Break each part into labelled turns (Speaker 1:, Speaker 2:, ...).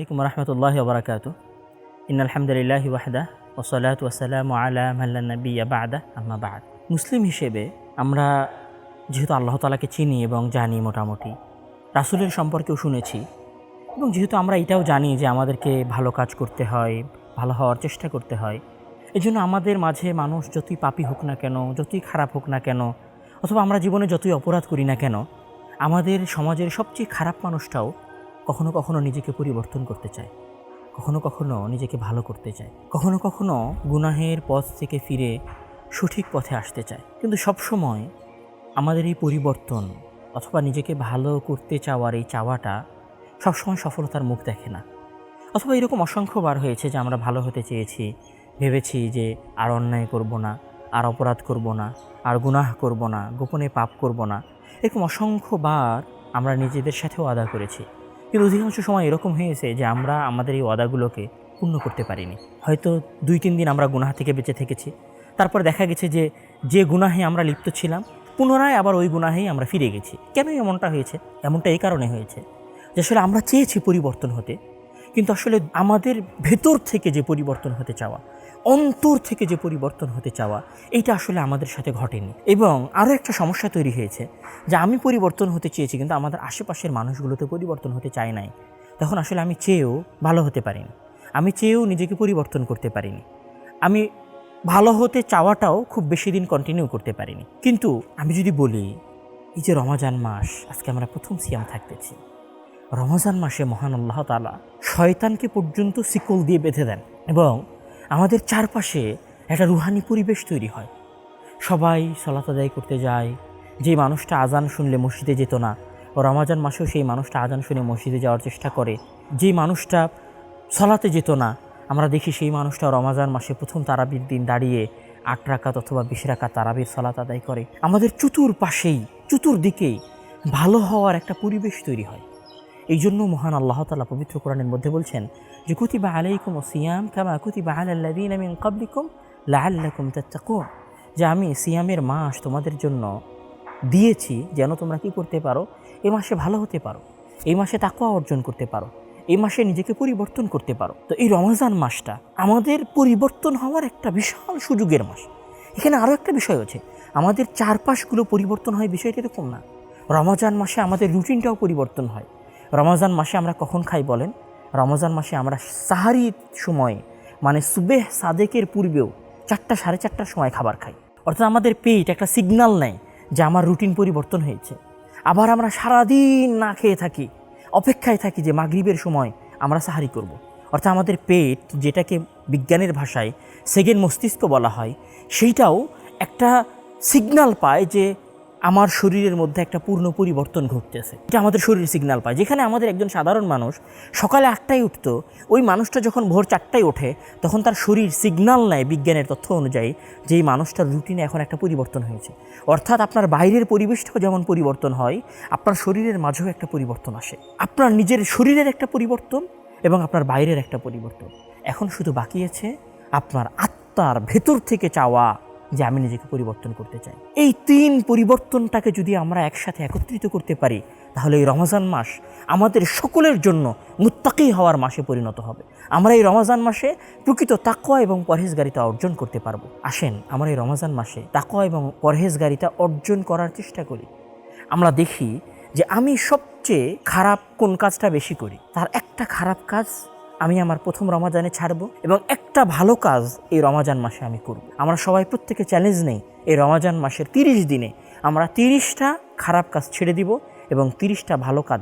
Speaker 1: আলাইকুম রহমতুল্লাহ বরকাত ইন আলহামদুলিল্লাহ ওয়াহদা ওসলাত ওসালাম আলা মাল্লা নবী বাদা, আম্মা বাদ। মুসলিম হিসেবে আমরা যেহেতু আল্লাহ তালাকে চিনি এবং জানি মোটামুটি, রাসুলের সম্পর্কেও শুনেছি এবং যেহেতু আমরা এটাও জানি যে আমাদেরকে ভালো কাজ করতে হয়, ভালো হওয়ার চেষ্টা করতে হয় এই জন্য আমাদের মাঝে মানুষ যতই পাপি হোক না কেন, যতই খারাপ হোক না কেন, অথবা আমরা জীবনে যতই অপরাধ করি না কেন, আমাদের সমাজের সবচেয়ে খারাপ মানুষটাও কখনো কখনো নিজেকে পরিবর্তন করতে চায়। কখনো কখনো নিজেকে ভালো করতে চায়। কখনো কখনো গুনাহের পথ থেকে ফিরে সঠিক পথে আসতে চায়। কিন্তু সবসময় আমাদের এই পরিবর্তন অথবা নিজেকে ভালো করতে চাওয়ার এই চাওয়াটা সবসময় সফলতার মুখ দেখে না। অথবা এরকম অসংখ্যবার হয়েছে যে আমরা ভালো হতে চেয়েছি, ভেবেছি যে আর অন্যায় করব না, আর অপরাধ করব না, আর গুনাহ করব না, গোপনে পাপ করব না। এরকম অসংখ্যবার আমরা নিজেদের সাথেও আদা করেছি। কিন্তু অধিকাংশ সময় এরকম হয়েছে যে আমরা আমাদের এই ওয়াদাগুলোকে পূর্ণ করতে পারিনি। হয়তো দুই, তিন দিন আমরা গুনাহ থেকে বেঁচে থেকেছি। তারপর দেখা গেছে যে যে গুনাহে আমরা লিপ্ত ছিলাম, পুনরায় আবার ওই গুনাহেই আমরা ফিরে গেছি। কেন এমনটা হয়েছে? এমনটা এই কারণে হয়েছে যে আসলে আমরা চেয়েছি পরিবর্তন হতে। কিন্তু আসলে আমাদের ভেতর থেকে যে পরিবর্তন হতে চাওয়া অন্তর থেকে যে পরিবর্তন হতে চাওয়া, এইটা আসলে আমাদের সাথে ঘটেনি। এবং আরও একটা সমস্যা তৈরি হয়েছে যে আমি পরিবর্তন হতে চেয়েছি, কিন্তু আমাদের আশেপাশের মানুষগুলোতে পরিবর্তন হতে চায় নাই। তখন আসলে আমি চেয়েও ভালো হতে পারিনি। আমি চেয়েও নিজেকে পরিবর্তন করতে পারিনি। আমি ভালো হতে চাওয়াটাও খুব বেশি দিন কন্টিনিউ করতে পারিনি। কিন্তু আমি যদি বলি, এই যে রমাজান মাস, আজকে আমরা প্রথম সিয়াম থাকতেছি। রমজান মাসে মহান আল্লাহ তালা শয়তানকে পর্যন্ত সিকল দিয়ে বেঁধে দেন এবং আমাদের চারপাশে একটা রুহানি পরিবেশ তৈরি হয়। সবাই সলাত আদায় করতে যায়। যে মানুষটা আজান শুনলে মসজিদে যেত না, ও রমাজান মাসেও সেই মানুষটা আজান শুনে মসজিদে যাওয়ার চেষ্টা করে। যে মানুষটা সলাতে যেত না, আমরা দেখি সেই মানুষটা রমাজান মাসে প্রথম তারাবির দিন দাঁড়িয়ে আট রাকাত অথবা বিশ রাকাত তারাবির সলাত আদায় করে। আমাদের চতুর পাশেই চতুর্দিকেই ভালো হওয়ার একটা পরিবেশ তৈরি হয়। এই জন্য মহান আল্লাহ তালা পবিত্র কোরআনের মধ্যে বলছেন যে, কুতিবা আলাইকুম ও সিয়াম কামা কুতিবা আলাল্লাদিন মিন কাবলিকুম লাআল্লাকুম তাত্তাকুন। যে, আমি সিয়ামের মাস তোমাদের জন্য দিয়েছি, যেন তোমরা কি করতে পারো? এই মাসে ভালো হতে পারো। এই মাসে তাকুয়া অর্জন করতে পারো। এই মাসে নিজেকে পরিবর্তন করতে পারো। তো এই রমজান মাসটা আমাদের পরিবর্তন হওয়ার একটা বিশাল সুযোগের মাস। এখানে আরও একটা বিষয় আছে। আমাদের চারপাশগুলো পরিবর্তন হয় বিষয়টা এরকম না। রমজান মাসে আমাদের রুটিনটাও পরিবর্তন হয়। রমজান মাসে আমরা কখন খাই বলেন? রমজান মাসে আমরা সাহারির সময়ে মানে সুবেহ সাদেকের পূর্বেও চারটা সাড়ে চারটার সময় খাবার খাই। অর্থাৎ আমাদের পেট একটা সিগনাল নেয় যে আমার রুটিন পরিবর্তন হয়েছে। আবার আমরা সারাদিন না খেয়ে থাকি, অপেক্ষায় থাকি যে মাগরিবের সময় আমরা সাহারি করব। অর্থাৎ আমাদের পেট যেটাকে বিজ্ঞানের ভাষায় সেকেন্ড মস্তিষ্ক বলা হয়, সেইটাও একটা সিগন্যাল পায় যে আমার শরীরের মধ্যে একটা পূর্ণ পরিবর্তন ঘটতেছে। এটা আমাদের শরীর সিগনাল পায়। যেখানে আমাদের একজন সাধারণ মানুষ সকালে আটটায় উঠতো, ওই মানুষটা যখন ভোর চারটায় ওঠে, তখন তার শরীর সিগনাল নেয় বিজ্ঞানের তথ্য অনুযায়ী যে এই মানুষটার রুটিনে এখন একটা পরিবর্তন হয়েছে। অর্থাৎ আপনার বাইরের পরিবেশটাও যেমন পরিবর্তন হয়, আপনার শরীরের মাঝেও একটা পরিবর্তন আসে। আপনার নিজের শরীরের একটা পরিবর্তন এবং আপনার বাইরের একটা পরিবর্তন। এখন শুধু বাকি আছে আপনার আত্মার ভেতর থেকে চাওয়া যে আমি নিজেকে পরিবর্তন করতে চাই। এই তিন পরিবর্তনটাকে যদি আমরা একসাথে একত্রিত করতে পারি, তাহলে এই রমজান মাস আমাদের সকলের জন্য মুত্তাকি হওয়ার মাসে পরিণত হবে। আমরা এই রমজান মাসে প্রকৃত তাকোয়া এবং পরহেজগারিতা অর্জন করতে পারব। আসেন, আমরা এই রমজান মাসে তাকোয়া এবং পরহেজগারিতা অর্জন করার চেষ্টা করি। আমরা দেখি যে আমি সবচেয়ে খারাপ কোন কাজটা বেশি করি? তার একটা খারাপ কাজ আমি আমার প্রথম রমাজানে ছাড়বো এবং একটা ভালো কাজ এই রমাজান মাসে আমি করব। আমরা সবাই প্রত্যেকে চ্যালেঞ্জ নেই, এই রমাজান মাসের তিরিশ দিনে আমরা তিরিশটা খারাপ কাজ ছেড়ে দিব এবং তিরিশটা ভালো কাজ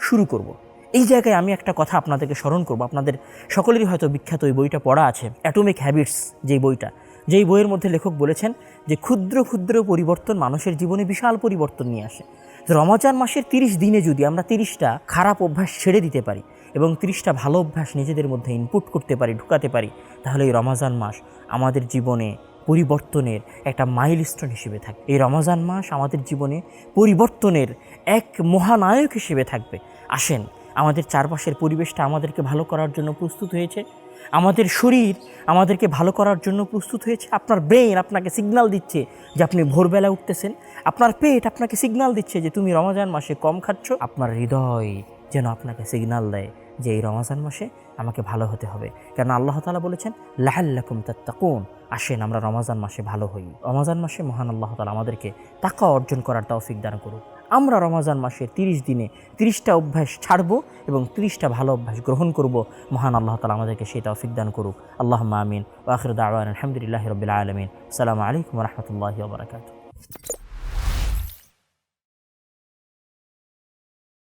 Speaker 1: শুরু করব। এই জায়গায় আমি একটা কথা আপনাদেরকে স্মরণ করব। আপনাদের সকলেরই হয়তো বিখ্যাত ওই বইটা পড়া আছে অ্যাটমিক হ্যাবিটস যেই বইটা। যেই বইয়ের মধ্যে লেখক বলেছেন যে ক্ষুদ্র ক্ষুদ্র পরিবর্তন মানুষের জীবনে বিশাল পরিবর্তন নিয়ে আসে। রমজান মাসের তিরিশ দিনে যদি আমরা তিরিশটা খারাপ অভ্যাস ছেড়ে দিতে পারি এবং তিরিশটা ভালো অভ্যাস নিজেদের মধ্যে ইনপুট করতে পারি, ঢুকাতে পারি, তাহলে এই রমাজান মাস আমাদের জীবনে পরিবর্তনের একটা মাইলস্টোন হিসেবে থাকবে। এই রমজান মাস আমাদের জীবনে পরিবর্তনের এক মহানায়ক হিসেবে থাকবে। আসেন, আমাদের চারপাশের পরিবেশটা আমাদেরকে ভালো করার জন্য প্রস্তুত হয়েছে। আমাদের শরীর আমাদেরকে ভালো করার জন্য প্রস্তুত হয়েছে। আপনার ব্রেন আপনাকে সিগনাল দিচ্ছে যে আপনি ভোরবেলা উঠতেছেন। আপনার পেট আপনাকে সিগনাল দিচ্ছে যে তুমি রমজান মাসে কম খাচ্ছ। আপনার হৃদয় যেন আপনাকে সিগন্যাল দেয় যে এই রমাজান মাসে আমাকে ভালো হতে হবে। কারণ আল্লাহ তালা বলেছেন লাহাল্লাকুম তাত্তাকুন। আসেন, আমরা রমাজান মাসে ভালো হই। রমাজান মাসে মহান আল্লাহ তালা আমাদেরকে টাকা অর্জন করার তৌফিক দান করুক। আমরা রমাজান মাসে তিরিশ দিনে তিরিশটা অভ্যাস ছাড়বো এবং তিরিশটা ভালো অভ্যাস গ্রহণ করব। মহান আল্লাহ তালা আমাদেরকে সেই তৌফিক দান করুক। আল্লাহ আমিন। ওয়াখির দাওয়ান আলহামদুলিল্লাহ রবিল আলমিন। সালামু আলাইকুম রহমতুল্লাহ বারকাত